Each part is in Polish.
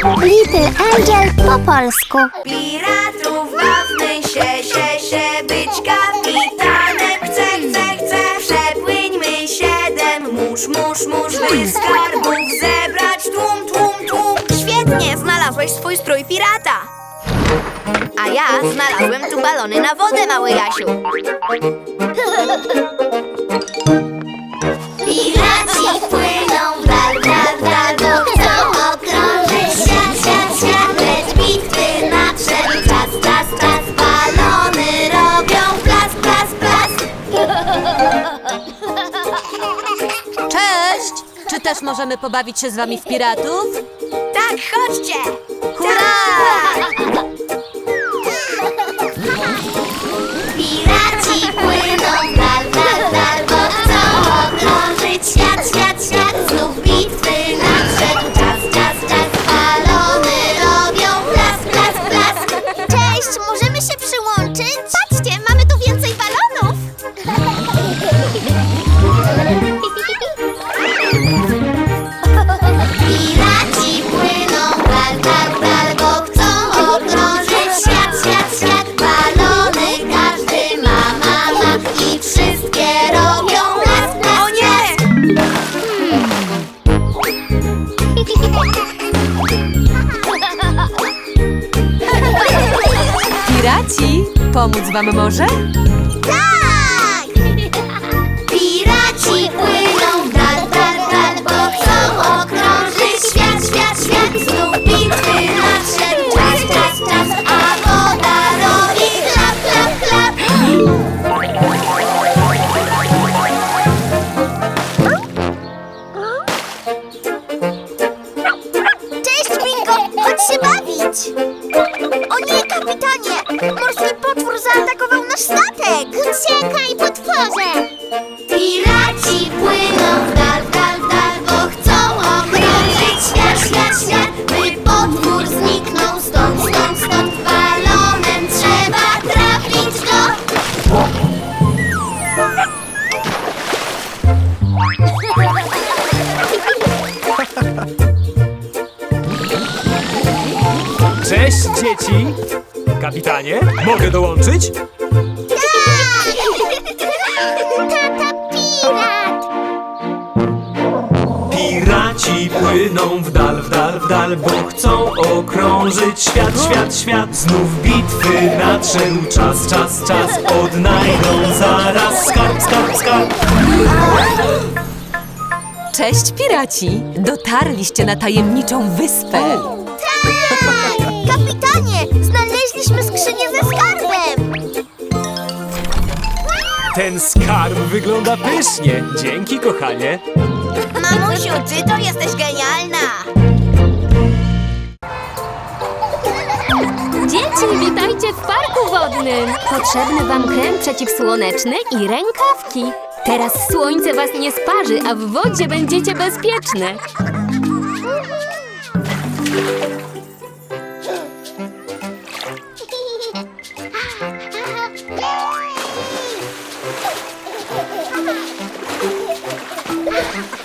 Little Angel po polsku. Piratów bawmy się, się, się Być kapitanem. Chcę, chcę, chcę Przepłyńmy siedem. Mórz, mórz, mórz By skarbów zebrać. Tłum, tłum, tłum. Świetnie, znalazłeś swój strój pirata. A ja znalazłem tu balony na wodę, mały Jasiu możemy pobawić się z wami w piratów? Tak, chodźcie Hurra! Wam może? Tak! Piraci płyną w dal, dal, okrążyć świat, świat, świat. Znów bitwy czas, czas, a woda robi chlap, chlap, chlap. Cześć, Bingo! Chodź bawić! Nasz statek! Uciekaj, potworze! Piraci płyną w dal, w dal, w dal, bo chcą okrążyć świat, świat, świat, by potwór zniknął stąd, stąd, stąd. Balonem trzeba trafić go. Cześć dzieci! Kapitanie, mogę dołączyć? Płyną w dal, w dal, w dal, bo chcą okrążyć świat, świat, świat. Znów bitwy nadszedł czas, czas, czas. Odnajdą zaraz skarb, skarb, skarb. Cześć, piraci! Dotarliście na tajemniczą wyspę. Tak! Kapitanie, znaleźliśmy skrzynię ze skarbem! Ten skarb wygląda pysznie. Dzięki, kochanie. Mamusiu, ty to jesteś genialna Dzieci, witajcie w parku wodnym! Potrzebny wam krem przeciwsłoneczny i rękawki. Teraz słońce was nie sparzy, a w wodzie będziecie bezpieczne.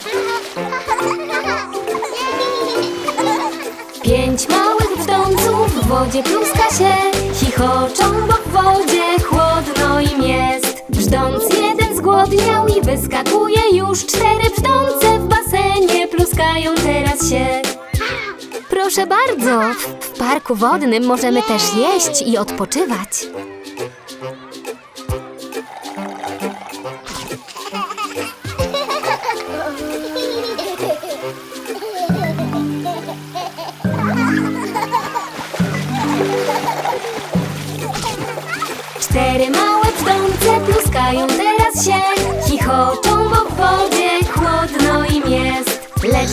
Pięć małych brzdąców w wodzie pluska się Chichoczą, bo w wodzie chłodno im jest. Brzdąc jeden zgłodniał i wyskakuje już Cztery brzdące w basenie pluskają teraz się. Proszę bardzo, w parku wodnym możemy też jeść i odpoczywać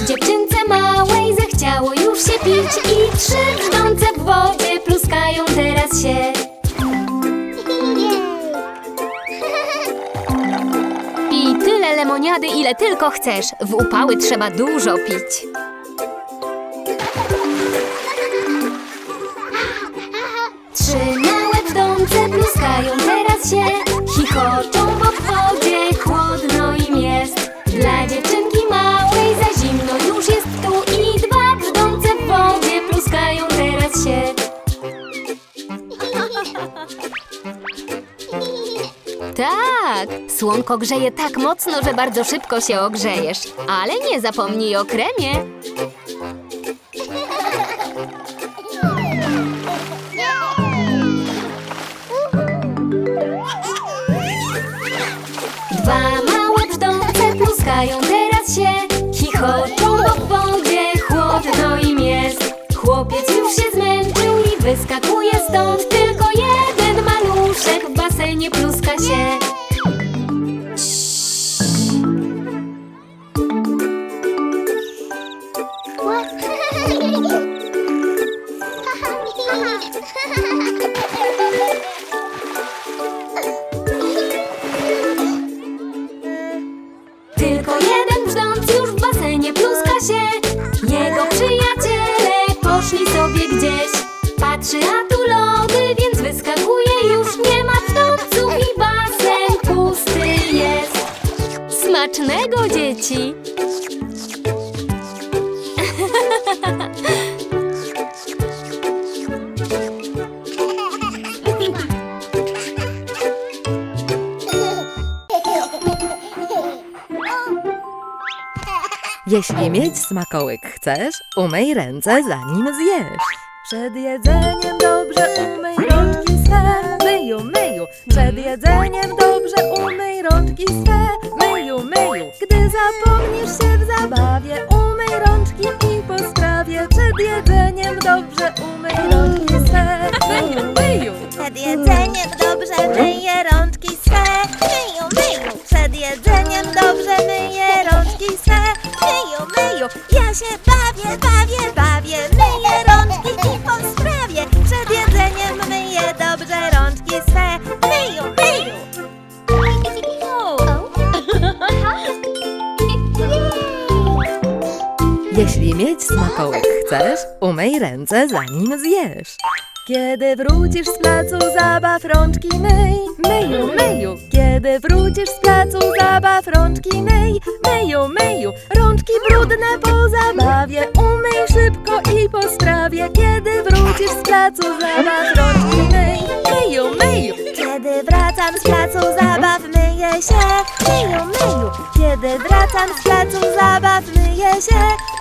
dziewczynce małej zechciało już się pić I trzy brzdące w wodzie pluskają teraz się. I tyle lemoniady, ile tylko chcesz. W upały trzeba dużo pić Słonko grzeje tak mocno, że bardzo szybko się ogrzejesz. Ale nie zapomnij o kremie. Dwa małe brzdące pluskają teraz się Chichoczą, bo w wodzie chłodno im jest Chłopiec już się zmęczył i wyskakuje stąd Tylko jeden brzdąc już w basenie pluska się. Jego przyjaciele poszli sobie gdzieś. Patrzy, a tu lody, więc wyskakuje już. Nie ma brzdąców i basen pusty jest. Smacznego, dzieci! Jeśli mieć smakołyk chcesz, umyj ręce zanim zjesz. Przed jedzeniem dobrze umyj rączki swe, myju, myju. Przed jedzeniem dobrze umyj rączki swe, myju, myju. Gdy zapomnisz się w zabawie, umyj rączki i po sprawie. Przed jedzeniem dobrze umyj rączki swe, myju, myju. Przed jedzeniem dobrze myję rączki swe. Myju, myju. Przed jedzeniem dobrze myję rączki swe. Chcesz, umyj ręce zanim zjesz. Kiedy wrócisz z placu zabaw, rączki myj, myju, myju. Kiedy wrócisz z placu zabaw, rączki myj, myju, myju. Rączki brudne po zabawie, umyj szybko i po sprawie. Kiedy wrócisz z placu zabaw, rączki myj, myju, myju. Kiedy wracam z placu zabaw, myję się. Myju, myju. Kiedy wracam z placu zabaw, myję się.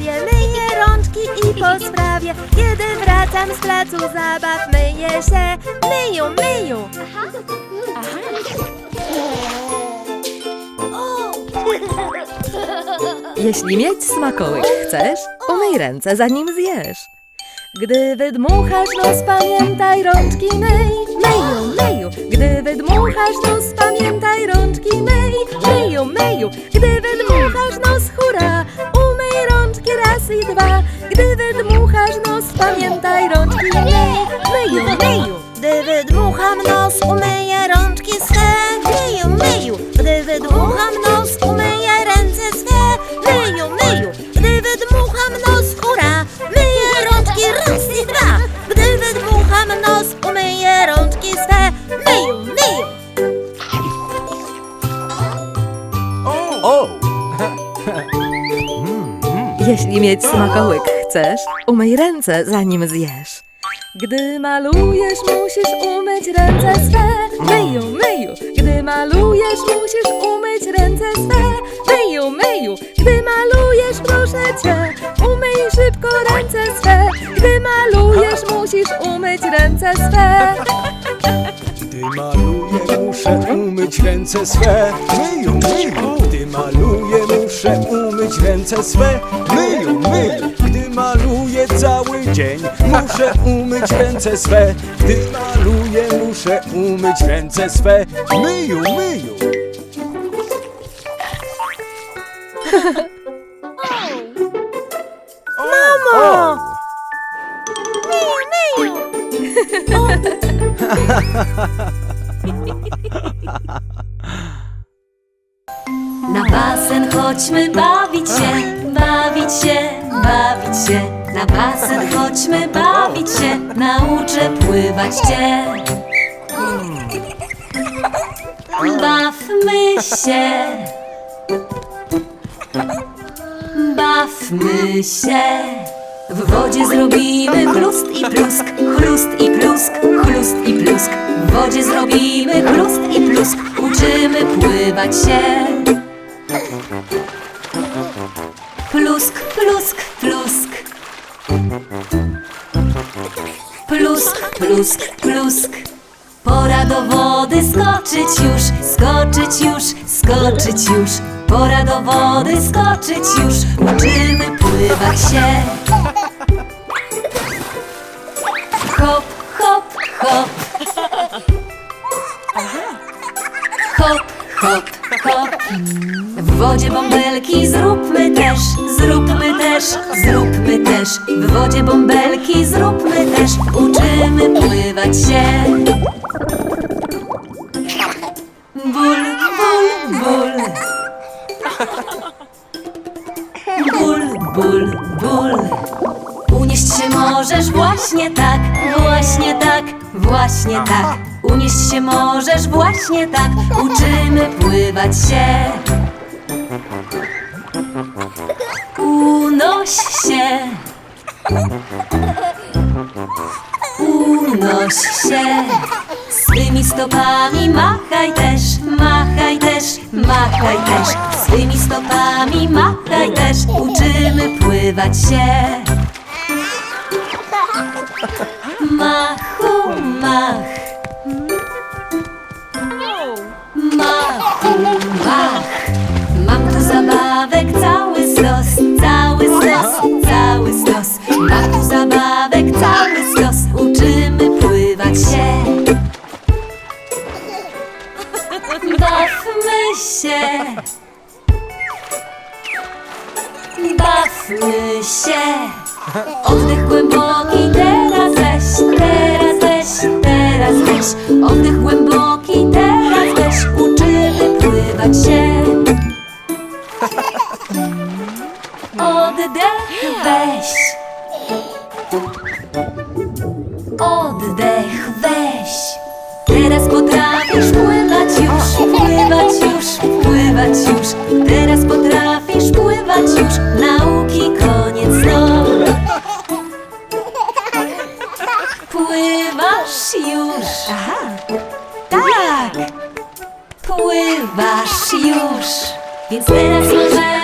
Zabawie, myję rączki i po sprawie. Kiedy wracam z placu zabaw, myję się. Myju, myju. Jeśli mieć smakołyk chcesz, umyj ręce zanim zjesz. Gdy wydmuchasz nos, pamiętaj rączki myj, myju, myju. Gdy wydmuchasz nos, pamiętaj rączki myj, myju, myju. Gdy wydmuchasz nos, rączki i dwa. Gdy wydmuchasz nos, pamiętaj rączki myj, myju, myju. Gdy wydmucham nos, umyję rączki Jeśli mieć smakołyk chcesz, umyj ręce zanim zjesz. Gdy malujesz, musisz umyć ręce swe. Myju, myju. Gdy malujesz, musisz umyć ręce swe. Myju, myju. Gdy malujesz, proszę cię, umyj szybko ręce swe. Gdy malujesz, musisz umyć ręce swe. Gdy maluję, muszę umyć ręce swe. Myju, myju. Gdy maluję, muszę umyć ręce swe. Myju, myju. Gdy maluję cały dzień, muszę umyć ręce swe. Gdy maluję, muszę umyć ręce swe. Myju, myju. Mamo! Myju, myju. basen chodźmy bawić się, bawić się, bawić się. Na basen chodźmy bawić się, nauczę pływać cię. Bawmy się. Bawmy się. W wodzie zrobimy chlust i plusk, chlust i plusk, chlust i plusk. W wodzie zrobimy chrust i plusk. Uczymy pływać się. Plusk, plusk, plusk. Plusk, plusk, plusk. Pora do wody skoczyć już, skoczyć już, skoczyć już. Pora do wody skoczyć już, uczymy pływać się. Hop, hop, hop. Hop, hop, hop. W wodzie bąbelki zróbmy też, zróbmy też, zróbmy też. W wodzie bąbelki zróbmy też, uczymy pływać się. Ból, ból, ból. Ból, ból, ból. Unieść się możesz właśnie tak, właśnie tak, właśnie tak. Unieść się możesz właśnie tak, uczymy pływać się. Unoś się. Unoś się. Swymi stopami machaj też, machaj też, machaj też. Swymi stopami machaj też, uczymy pływać się. Machu, mach. Machu, mach. Mam tu zabawek cały zabawek cały stos, uczymy pływać się. Bawmy się. Bawmy się. Oddech głęboki, teraz weź, teraz weź, teraz weź. Oddech głęboki, teraz weź, uczymy pływać się. Oddech weź. Oddech weź. Teraz potrafisz pływać już, pływać już, pływać już. Teraz potrafisz pływać już. Nauki koniec no. Pływasz już. Aha. Tak. Pływasz już. Więc teraz możesz.